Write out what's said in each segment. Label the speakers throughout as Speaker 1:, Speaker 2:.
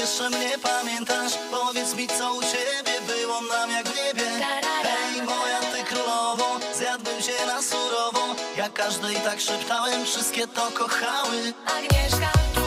Speaker 1: jeszcze mnie pamiętasz? Powiedz mi, co u ciebie było nam jak w niebie. Hej, moja ty królowo, zjadłbym się na surowo. Ja każdej tak szeptałem, wszystkie to kochały.
Speaker 2: Agnieszka.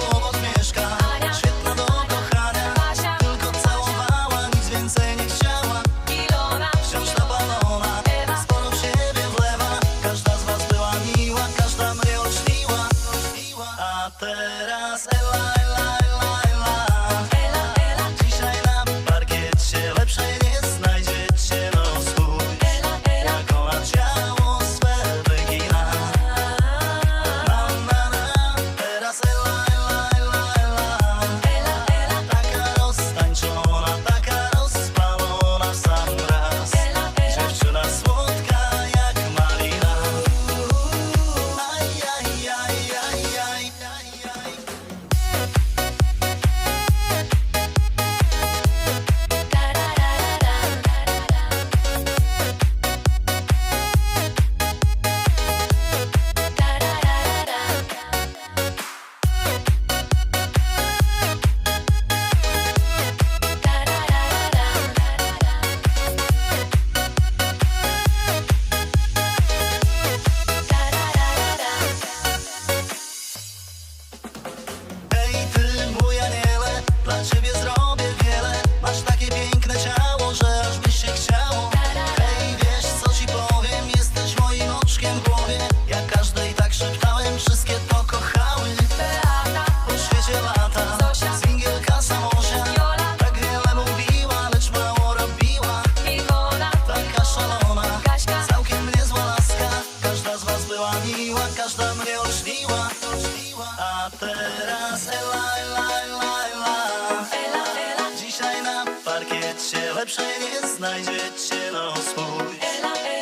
Speaker 2: znajdzie
Speaker 1: cię na swój.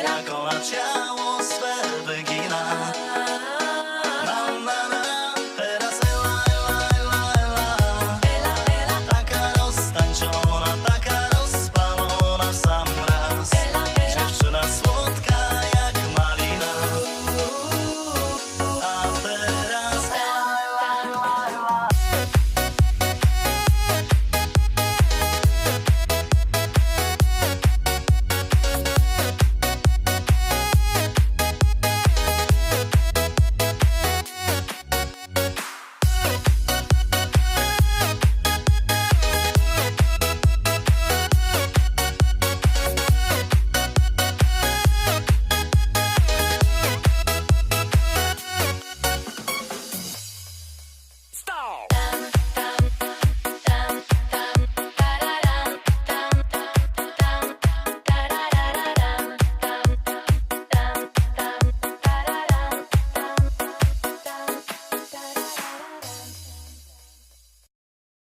Speaker 1: Na koła.